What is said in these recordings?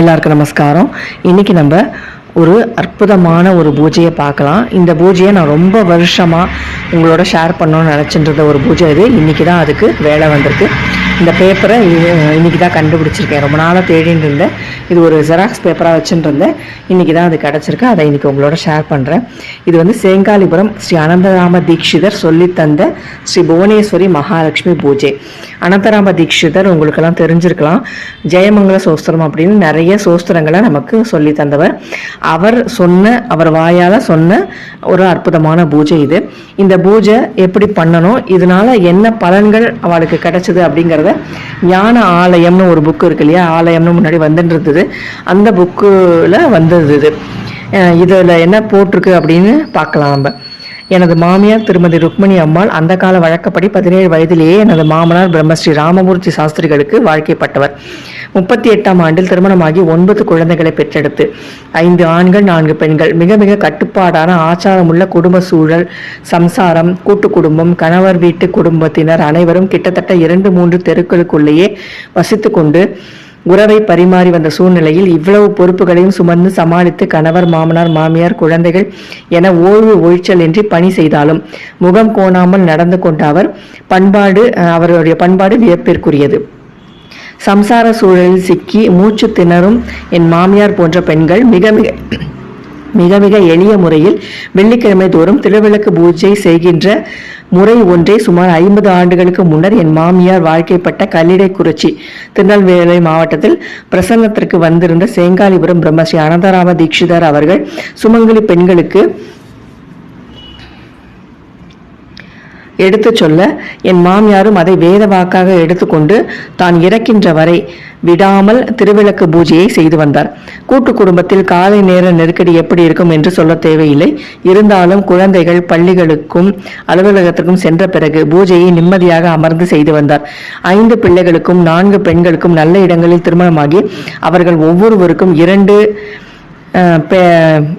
எல்லாருக்கும் நமஸ்காரம். இன்னைக்கு நம்ம ஒரு அற்புதமான ஒரு பூஜையை பார்க்கலாம். இந்த பூஜையை நான் ரொம்ப வருஷமாக உங்களோட ஷேர் பண்ணணும்னு நினச்சின்றத ஒரு பூஜை இது இன்றைக்கி தான் அதுக்கு வேலை வந்திருக்கு. இந்த பேப்பரை இன்னைக்கு தான் கண்டுபிடிச்சிருக்கேன். ரொம்ப நாளாக தேடின்னு இருந்தேன். இது ஒரு ஜெராக்ஸ் பேப்பராக வச்சுட்டு இருந்தேன். இன்னைக்கு தான் அது கிடச்சிருக்கு. அதை இன்றைக்கி உங்களோட ஷேர் பண்ணுறேன் இது வந்து சேங்காலிபுரம் ஸ்ரீ அனந்தராம தீக்ஷிதர் சொல்லித் தந்த ஸ்ரீ புவனேஸ்வரி மகாலட்சுமி பூஜை. அனந்தராம தீக்ஷிதர் உங்களுக்கெல்லாம் தெரிஞ்சிருக்கலாம். ஜெயமங்கல சோஸ்திரம் அப்படின்னு நிறைய சோஸ்திரங்களை நமக்கு சொல்லி தந்தவர். அவர் சொன்ன அவர் வாயால் சொன்ன ஒரு அற்புதமான பூஜை இது. இந்த பூஜை எப்படி பண்ணணும்? இதனால என்ன பலன்கள் அவளுக்கு கிடைச்சது அப்படிங்கிறது ஞான ஆலயம்னு ஒரு புக்கு இருக்கு இல்லையா? ஆலயம்னு முன்னாடி வந்துட்டு இருந்தது அந்த புக்கில் வந்தது. இது இதுல என்ன போட்டிருக்கு அப்படின்னு பார்க்கலாம் நம்ம. எனது மாமியார் திருமதி ருக்மணி அம்மாள் அந்த கால வழக்கப்படி பதினேழு வயதிலேயே எனது மாமனார் பிரம்மஸ்ரீ ராமமூர்த்தி சாஸ்திரிகளுக்கு வாழ்க்கைப்பட்டவர். முப்பத்தி எட்டாம் ஆண்டில் திருமணமாகி ஒன்பது குழந்தைகளை பெற்றெடுத்து ஐந்து ஆண்கள் நான்கு பெண்கள். மிக மிக கட்டுப்பாடான ஆச்சாரமுள்ள குடும்ப சூழல் சம்சாரம் கூட்டு குடும்பம் கணவர் வீட்டு குடும்பத்தினர் அனைவரும் கிட்டத்தட்ட இரண்டு மூன்று தெருக்களுக்குள்ளேயே வசித்துக்கொண்டு உறவை பரிமாறி வந்த சூழ்நிலையில் இவ்வளவு பொறுப்புகளையும் சுமந்து சமாளித்து கணவர் மாமனார் மாமியார் குழந்தைகள் என ஓய்வு ஒழிச்சலின்றி பணி செய்தாலும் முகம் கோணாமல் நடந்து கொண்ட அவர் பண்பாடு அஹ், அவருடைய பண்பாடு வியப்பிற்குரியது. சம்சார சூழலில் சிக்கி மூச்சு திணறும் என் மாமியார் போன்ற பெண்கள் மிக மிக மிக மிக எளிய முறையில் வெள்ளிக்கிழமை தோறும் திருவிளக்கு பூஜை செய்கின்ற முறை ஒன்றை சுமார் ஐம்பது ஆண்டுகளுக்கு முன்னர் என் மாமியார் வாழ்க்கைப்பட்ட கல்லிடைக்குறிச்சி திருநெல்வேலி மாவட்டத்தில் பிரசன்னத்திற்கு வந்திருந்த சேங்காலிபுரம் பிரம்மஸ்ரீ அனந்தராம தீட்சிதர் அவர்கள் சுமங்கலி பெண்களுக்கு எடுத்துச் சொல்ல என் மாமியாரும் அதை வேத வாக்காக எடுத்துக்கொண்டு தான் இறக்கின்ற வரை விடாமல் திருவிளக்கு பூஜையை செய்து வந்தார். கூட்டு குடும்பத்தில் காலை நேர நெருக்கடி எப்படி இருக்கும் என்று சொல்ல தேவையில்லை. இருந்தாலும் குழந்தைகள் பள்ளிகளுக்கும் அலுவலகத்திற்கும் சென்ற பிறகு பூஜையை நிம்மதியாக அமர்ந்து செய்து வந்தார். ஐந்து பிள்ளைகளுக்கும் நான்கு பெண்களுக்கும் நல்ல இடங்களில் திருமணமாகி அவர்கள் ஒவ்வொருவருக்கும் இரண்டு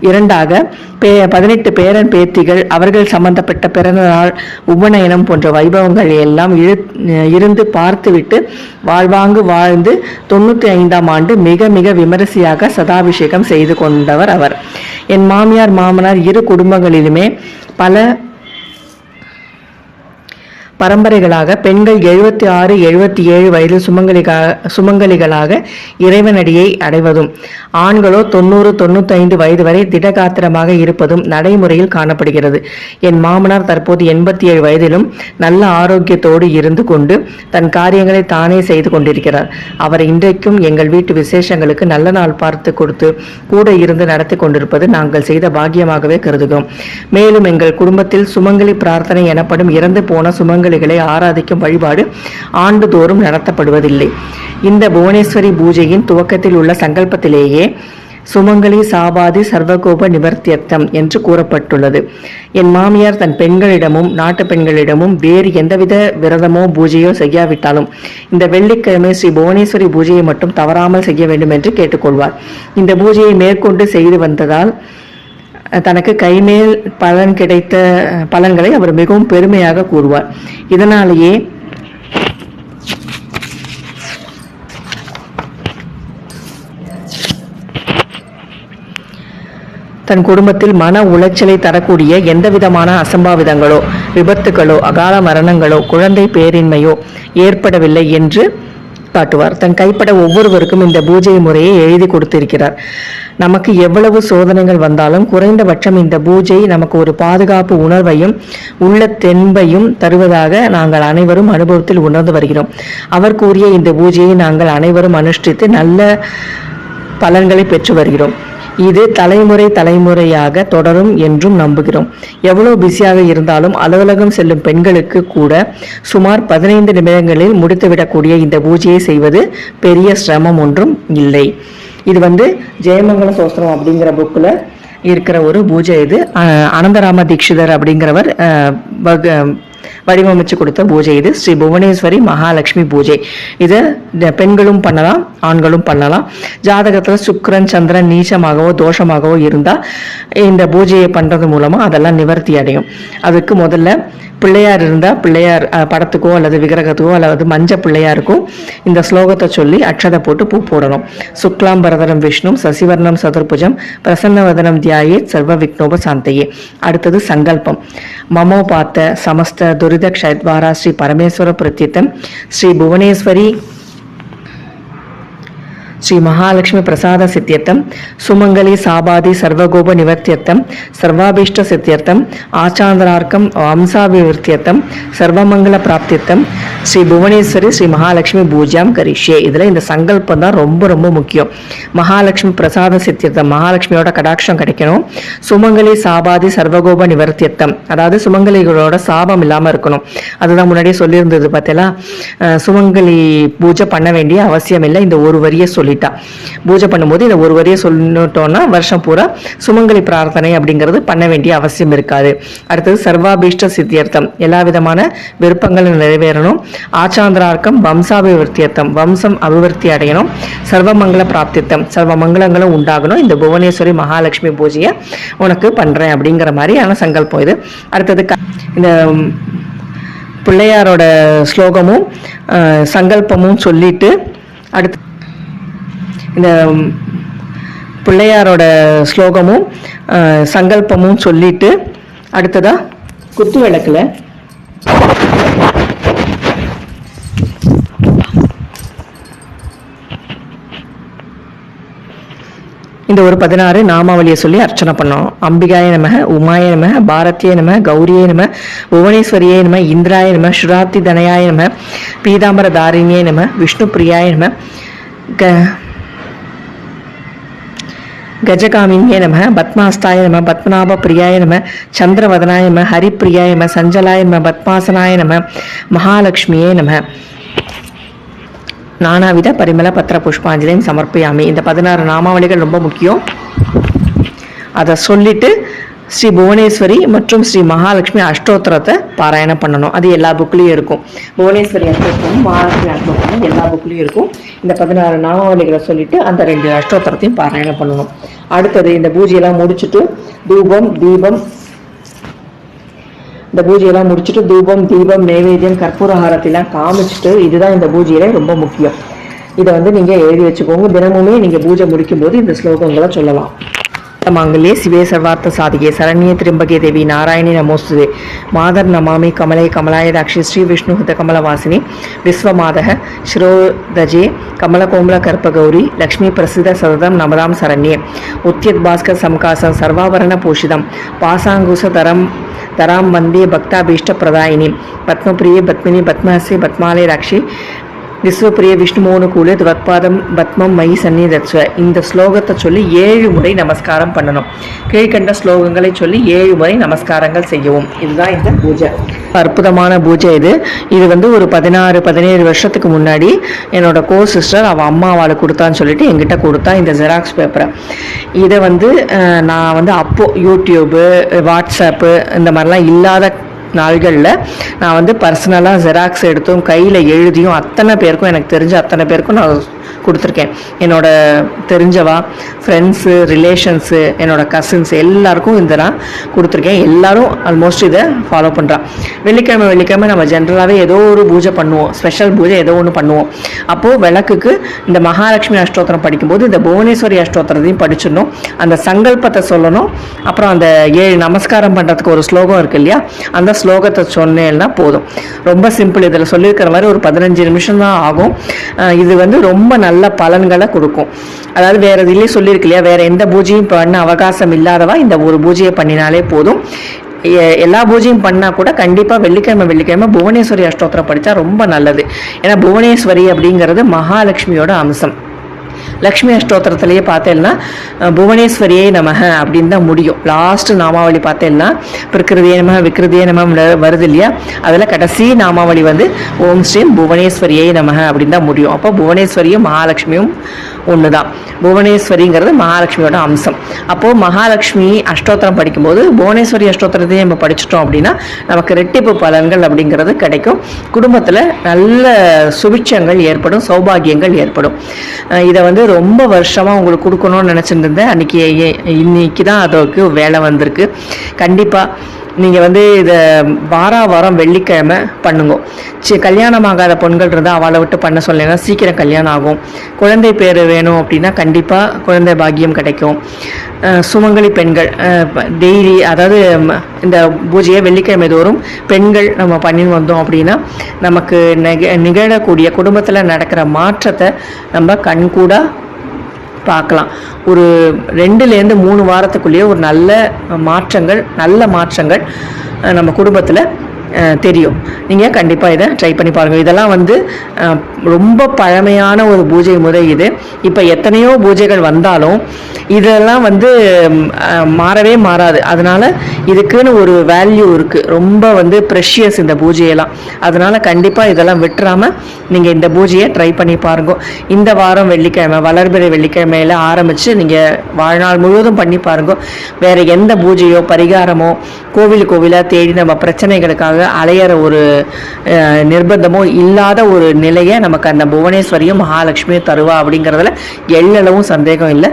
இரண்டாக பே பதினெட்டு பேரன் பேத்திகள் அவர்கள் சம்பந்தப்பட்ட பிறந்த நாள் உபநயனம் போன்ற வைபவங்கள் எல்லாம் இருந்து பார்த்துவிட்டு வாழ்வாங்கு வாழ்ந்து தொண்ணூற்றி ஐந்தாம் ஆண்டு மிக மிக விமரிசையாக சதாபிஷேகம் செய்து கொண்டவர் அவர். என் மாமியார் மாமனார் இரு குடும்பங்களிலுமே பல பரம்பரைகளாக பெண்கள் எழுபத்தி ஆறு எழுபத்தி ஏழு வயதில் சுமங்கலிகா சுமங்கலிகளாக இறைவனடியை அடைவதும் ஆண்களோ தொண்ணூறு தொண்ணூத்தைந்து வயது வரை திடகாத்திரமாக இருப்பதும் நடைமுறையில் காணப்படுகிறது. என் மாமனார் தற்போது எண்பத்தி ஏழு வயதிலும் நல்ல ஆரோக்கியத்தோடு இருந்து கொண்டு தன் காரியங்களை தானே செய்து கொண்டிருக்கிறார். அவர் இன்றைக்கும் எங்கள் வீட்டு விசேஷங்களுக்கு நல்ல நாள் பார்த்து கொடுத்து கூட இருந்து நடத்தி கொண்டிருப்பது நாங்கள் செய்த பாக்கியமாகவே கருதுகிறோம். மேலும் எங்கள் குடும்பத்தில் சுமங்கலி பிரார்த்தனை எனப்படும் இறந்து போன சுமங்கலிகளை ஆராதிக்கும் வழிபாடு ஆண்டுதோறும் நடத்தப்படுவதில்லை. இந்த புவனேஸ்வரி பூஜையின் துவக்கத்தில் உள்ள சங்கல்பத்திலேயே சுமங்கலி சாபாதி சர்வகோப நிவர்த்தியர்த்தம் என்று கூறப்பட்டுள்ளது. என் மாமியார் தன் பெண்களிடமும் நாட்டு பெண்களிடமும் வேறு எந்தவித விரதமோ பூஜையோ செய்யாவிட்டாலும் இந்த வெள்ளிக்கிழமை ஸ்ரீ புவனேஸ்வரி பூஜையை மட்டும் தவறாமல் செய்ய வேண்டும் என்று கேட்டுக்கொள்வார். இந்த பூஜையை மேற்கொண்டு செய்து வந்ததால் தனக்கு கைமேல் பலன் கிடைத்த பலன்களை அவர் மிகவும் பெருமையாக கூறுவார். இதனாலேயே தன் குடும்பத்தில் மன உளைச்சலை தரக்கூடிய எந்த விதமான அசம்பாவிதங்களோ விபத்துகளோ அகால மரணங்களோ குழந்தை பேரின்மையோ ஏற்படவில்லை என்று காட்டுவார் தன் கைப்பட ஒவ்வொருவருக்கும் இந்த பூஜை முறையை எழுதி கொடுத்திருக்கிறார். நமக்கு எவ்வளவு சோதனைகள் வந்தாலும் குறைந்தபட்சம் இந்த பூஜை நமக்கு ஒரு பாதுகாப்பு உணர்வையும் உள்ள தென்பையும் தருவதாக நாங்கள் அனைவரும் அனுபவத்தில் உணர்ந்து வருகிறோம். அவர் கூறிய இந்த பூஜையை நாங்கள் அனைவரும் அனுஷ்டித்து நல்ல பலன்களை பெற்று வருகிறோம். இது தலைமுறை தலைமுறையாக தொடரும் என்றும் நம்புகிறோம். எவ்வளோ பிஸியாக இருந்தாலும் அலுவலகம் செல்லும் பெண்களுக்கு கூட சுமார் பதினைந்து நிமிடங்களில் முடித்துவிடக்கூடிய இந்த பூஜையை செய்வது பெரிய சிரமம் ஒன்றும் இல்லை. இது வந்து ஜெயமங்கல சோஸ்திரம் அப்படிங்கிற புக்கில் இருக்கிற ஒரு பூஜை இது. அனந்தராம தீட்சிதர் அப்படிங்கிறவர் வடிவமைச்சு கொடுத்த பூஜை இது. ஸ்ரீ புவனேஸ்வரி மகாலட்சுமி பூஜை. இதை பெண்களும் பண்ணலாம் ஆண்களும் பண்ணலாம். ஜாதகத்தில் சுக்கரன் சந்திரன் நீச்சமாகவோ தோஷமாகவோ இருந்தால் இந்த பூஜையை பண்ணுறது மூலமாக அதெல்லாம் நிவர்த்தி அடையும். அதுக்கு முதல்ல பிள்ளையார் இருந்தால் பிள்ளையார் படத்துக்கோ அல்லது விக்கிரகத்துக்கோ அல்லது மஞ்ச பிள்ளையாருக்கும் இந்த ஸ்லோகத்தை சொல்லி அக்ஷதை போட்டு பூ போடணும். சுக்லாம் பரதரம் விஷ்ணு சசிவர்ணம் சதுர்புஜம் பிரசன்னவதனம் தியாயே சர்வ விக்னோப சாந்தையே. அடுத்தது சங்கல்பம். மமோ பார்த்த சமஸ்த துரித க்ஷத்வாரா ஸ்ரீ பரமேஸ்வர பிரத்யத்தம் ஸ்ரீ புவனேஸ்வரி ஸ்ரீ மகாலட்சுமி பிரசாத சித்தியர்த்தம் சுமங்கலி சாபாதி சர்வகோப நிவர்த்தியர்த்தம் சர்வாபீஷ்ட சித்தியர்த்தம் ஆச்சாந்தரார்க்கம் வம்சாபிவிருத்தியர்த்தம் சர்வமங்கல பிராப்தியர்த்தம் ஸ்ரீ புவனேஸ்வரி ஸ்ரீ மகாலட்சுமி பூஜாம் கரிஷ்யே. இதில் இந்த சங்கல்பம் தான் ரொம்ப ரொம்ப முக்கியம். மகாலட்சுமி பிரசாத சித்தியர்த்தம் மகாலட்சுமியோட கடாட்சம் கிடைக்கணும். சுமங்கலி சாபாதி சர்வகோப நிவர்த்தியர்த்தம் அதாவது சுமங்கலிகளோட சாபம் இல்லாமல் இருக்கணும். அதுதான் முன்னாடியே சொல்லியிருந்தது பார்த்தீங்களா? சுமங்கலி பூஜை பண்ண வேண்டிய அவசியம் இல்லை இந்த ஒரு வரியை சொல்லி சொல்லிட்டா. பூஜை பண்ணும்போது இந்த ஒரு வரியை சொல்லிட்டோம்னா வருஷம் பூரா சுமங்கலி பிரார்த்தனை அப்படிங்கிறது பண்ண வேண்டிய அவசியம் இருக்காது. அடுத்தது சர்வாபீஷ்ட சித்தியர்த்தம். எல்லா விதமான விருப்பங்களும் நிறைவேறணும். ஆச்சாந்திரார்க்கம் வம்சாபிவிருத்தியர்த்தம். வம்சம் அபிவிருத்தி அடையணும். சர்வமங்கல பிராப்தித்தம் சர்வ மங்களங்களும் உண்டாகணும். இந்த புவனேஸ்வரி மகாலட்சுமி பூஜையை உனக்கு பண்றேன் அப்படிங்கிற மாதிரியான சங்கல்பம் இது. அடுத்தது க- இந்த பிள்ளையாரோட ஸ்லோகமும் சங்கல்பமும் சொல்லிட்டு அடுத்து இந்த பிள்ளையாரோட ஸ்லோகமும் சங்கல்பமும் சொல்லிட்டு அடுத்ததா குத்து விளக்கில். இந்த ஒரு பதினாறு நாமாவளியை சொல்லி அர்ச்சனை பண்ணோம். அம்பிகாய நம உமாய நம பாரதிய நம கௌரியே நம புவனேஸ்வரியே நம இந்திராய நம ஸ்ருராத்தி தனயாய நம பீதாம்பர தாரிணியே நம விஷ்ணு பிரியாய நம க கஜகாமினியே நம பத்மாஸ்தாய நம பத்மநாப பிரியாய நம சந்திரவதனாய நம ஹரிப்பிரியாய நம சஞ்சலாய நம பத்மாசனாய நம மகாலட்சுமியே நம. நானாவித பரிமள பத்திர புஷ்பாஞ்சலியும் சமர்ப்பியாமி. இந்த பதினாறு நாமாவளிகள் ரொம்ப முக்கியம். அதை சொல்லிட்டு ஸ்ரீ புவனேஸ்வரி மற்றும் ஸ்ரீ மகாலட்சுமி அஷ்டோத்திரத்தை பாராயணம் பண்ணணும். அது எல்லா புக்லேயும் இருக்கும். புவனேஸ்வரி அஷ்டோத்திரம் மகாலட்சுமி அஷ்டோத்திரம் எல்லா புக்லேயும் இருக்கும். இந்த பதினாறு நாமாவளிகளை சொல்லிட்டு அந்த ரெண்டு அஷ்டோத்திரத்தையும் பாராயணம் பண்ணணும். அடுத்தது இந்த பூஜையெல்லாம் முடிச்சுட்டு தூபம் தீபம். இந்த பூஜையெல்லாம் முடிச்சுட்டு தூபம் தீபம் நைவேத்தியம் கற்பூர ஹாரத்திலாம் காமிச்சிட்டு இதுதான் இந்த பூஜையில ரொம்ப முக்கியம். இதை வந்து நீங்க எழுதி வச்சுக்கோங்க. தினமுமே நீங்க பூஜை முடிக்கும் போது இந்த ஸ்லோகங்களை சொல்லலாம். மாங்கல்யே சிவே சர்வார்த்த சாதிகே சரண்யே திரிம்பகே தேவி நாராயணி நமோஸ்துதே. மாதர் நமாமி கமலே கமலாய தாட்சி ஸ்ரீ விஷ்ணு ஹித கமலவாசினி விஸ்வமாதக சிரோதஜே கமலகோமல கர்ப்பகௌரி லக்ஷ்மி பிரசித சததம் நமதாம் சரண்யே. உத்தியத் பாஸ்கர் சம்காசம் சர்வாபரண பூஷிதம். பாசாங்குச தரம் தராம் வந்தே பக்தாபீஷ்ட பிரதாயினி. பத்மபிரியே பத்மினி பத்மஹசி பத்மாலய ராட்சி விஸ்வபிரிய விஷ்ணுமோனுகூல துவத்பாதம் பத்மம் மை சந்நிதத்வ இந்த ஸ்லோகத்தை சொல்லி ஏழு முறை நமஸ்காரம் பண்ணணும். கீழ்கண்ட ஸ்லோகங்களை சொல்லி ஏழு முறை நமஸ்காரங்கள் செய்யவும். இதுதான் இந்த பூஜை. அற்புதமான பூஜை இது. இது வந்து ஒரு பதினாறு பதினேழு வருஷத்துக்கு முன்னாடி என்னோட கோ சிஸ்டர் அவள் அம்மா அவளுக்கு கொடுத்தான்னு சொல்லிட்டு என்கிட்ட கொடுத்தா இந்த ஜெராக்ஸ் பேப்பரை இதை வந்து நான் வந்து அப்போ யூடியூப்பு வாட்ஸ்அப்பு இந்த மாதிரிலாம் இல்லாத நாள்களில் நான் வந்து பர்சனலாக ஜெராக்ஸ் எடுத்தும் கையில் எழுதியும் அத்தனை பேருக்கும் எனக்கு தெரிஞ்ச அத்தனை பேருக்கும் நான் கொடுத்துருக்கேன். என்னோட தெரிஞ்சவா ஃப்ரெண்ட்ஸு ரிலேஷன்ஸு என்னோட கசின்ஸ் எல்லாருக்கும் இந்த நான் கொடுத்துருக்கேன். எல்லாரும் ஆல்மோஸ்ட் இதை ஃபாலோ பண்ணுறான் வெள்ளிக்கிழமை வெள்ளிக்கிழமை நம்ம ஜென்ரலாகவே ஏதோ ஒரு பூஜை பண்ணுவோம். ஸ்பெஷல் பூஜை ஏதோ ஒன்று பண்ணுவோம். அப்போது விளக்குக்கு இந்த மகாலட்சுமி அஷ்டோத்திரம் படிக்கும்போது இந்த புவனேஸ்வரி அஷ்டோத்திரத்தையும் படிச்சிடணும். அந்த சங்கல்பத்தை சொல்லணும். அப்புறம் அந்த ஏழு நமஸ்காரம் பண்ணுறதுக்கு ஒரு ஸ்லோகம் இருக்கு இல்லையா? அந்த ஸ்லோகத்தை சொன்னேன்னா போதும். ரொம்ப சிம்பிள் இதில் சொல்லியிருக்கிற மாதிரி ஒரு பதினஞ்சு நிமிஷம் தான் ஆகும். இது வந்து ரொம்ப நல்ல பலன்களை கொடுக்கும். அதாவது வேறு இதுலேயே சொல்லியிருக்கு இல்லையா? வேறு எந்த பூஜையும் பண்ண அவகாசம் இல்லாதவா இந்த ஒரு பூஜையை பண்ணினாலே போதும். எ- எல்லா பூஜையும் பண்ணால் கூட கண்டிப்பாக வெள்ளிக்கிழமை வெள்ளிக்கிழமை புவனேஸ்வரி அஷ்டோத்திரம் படித்தா ரொம்ப நல்லது. ஏன்னா புவனேஸ்வரி அப்படிங்கிறது மகாலட்சுமியோட அம்சம். லக்ஷ்மி அஷ்டோத்திரத்திலேயே பார்த்தேன்னா புவனேஸ்வரியே நமக அப்படின்னு தான் முடியும். லாஸ்ட் நாமாவளி பார்த்தேன்னா பிரகிருதியே நம விக்ருதியே நம வருது இல்லையா? அதில் கடைசி நாமாவளி வந்து ஓம் ஸ்ரீம் புவனேஸ்வரியே நமக அப்படின்னு தான் முடியும். அப்போ புவனேஸ்வரியும் மகாலட்சுமியும் ஒன்று தான் புவனேஸ்வரிங்கிறது மகாலட்சுமியோட அம்சம். அப்போது மகாலட்சுமி அஷ்டோத்திரம் படிக்கும்போது புவனேஸ்வரி அஷ்டோத்திரத்தையும் நம்ம படிச்சிட்டோம் அப்படின்னா நமக்கு ரெட்டிப்பு பலன்கள் அப்படிங்கிறது கிடைக்கும். குடும்பத்தில் நல்ல சுபிட்சங்கள் ஏற்படும் சௌபாகியங்கள் ஏற்படும். இதை வந்து ரொம்ப வருஷமாக உங்களுக்கு கொடுக்கணும்னு நினச்சிருந்தேன் அன்றைக்கி இன்னைக்கு தான் அதற்கு வேலை வந்திருக்கு. கண்டிப்பாக நீங்கள் வந்து இதை வாரா வாரம் வெள்ளிக்கிழமை பண்ணுங்க. சி கல்யாணம் ஆகாத பெண்கள் இருந்தால் அவளை விட்டு பண்ண சொல்லினா சீக்கிரம் கல்யாணம் ஆகும். குழந்தை பேர் வேணும் அப்படின்னா கண்டிப்பாக குழந்தை பாக்கியம் கிடைக்கும். சுமங்கலி பெண்கள் டெய்லி அதாவது இந்த பூஜையை வெள்ளிக்கிழமை தோறும் பெண்கள் நம்ம பண்ணி வந்தோம் அப்படின்னா நமக்கு நிக நிகழக்கூடிய குடும்பத்தில் நடக்கிற மாற்றத்தை நம்ம கண்கூடாக பார்க்கலாம். ஒரு ரெண்டுலேருந்து மூணு வாரத்துக்குள்ளேயே ஒரு நல்ல மாற்றங்கள் நல்ல மாற்றங்கள் நம்ம குடும்பத்தில் தெரியும். நீங்கள் கண்டிப்பாக இதை ட்ரை பண்ணி பாருங்கள் இதெல்லாம் வந்து ரொம்ப பழமையான ஒரு பூஜை முறை இது. இப்போ எத்தனையோ பூஜைகள் வந்தாலும் இதெல்லாம் வந்து மாறவே மாறாது. அதனால் இதுக்குன்னு ஒரு வேல்யூ இருக்குது ரொம்ப வந்து ப்ரெஷியஸ் இந்த பூஜையெல்லாம். அதனால் கண்டிப்பாக இதெல்லாம் விட்டுறாமல் நீங்கள் இந்த பூஜையை ட்ரை பண்ணி பாருங்க. இந்த வாரம் வெள்ளிக்கிழமை வளர்பிறை வெள்ளிக்கிழமையில் ஆரம்பித்து நீங்கள் வாழ்நாள் முழுவதும் பண்ணி பாருங்க. வேறு எந்த பூஜையோ பரிகாரமோ கோவில் கோவிலாக தேடி நம்ம பிரச்சனைகளுக்காக அலையிற ஒரு நிர்பந்தமோ இல்லாத ஒரு நிலையை நமக்கு அந்த புவனேஸ்வரியும் மகாலட்சுமியும் தருவா அப்படிங்கிறதுல எள்ளளவும் சந்தேகம் இல்லை.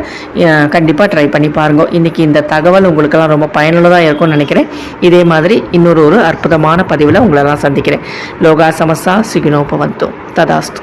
கண்டிப்பாக ட்ரை பண்ணி பாருங்க. இன்னைக்கு இந்த தகவல் உங்களுக்கெல்லாம் ரொம்ப பயனுள்ளதாக இருக்கும்னு நினைக்கிறேன். இதே மாதிரி இன்னொரு ஒரு அற்புதமான பதிவில் உங்களெல்லாம் சந்திக்கிறேன். லோகா சமஸ்தா சுகினோபவந்தோ ததாஸ்து.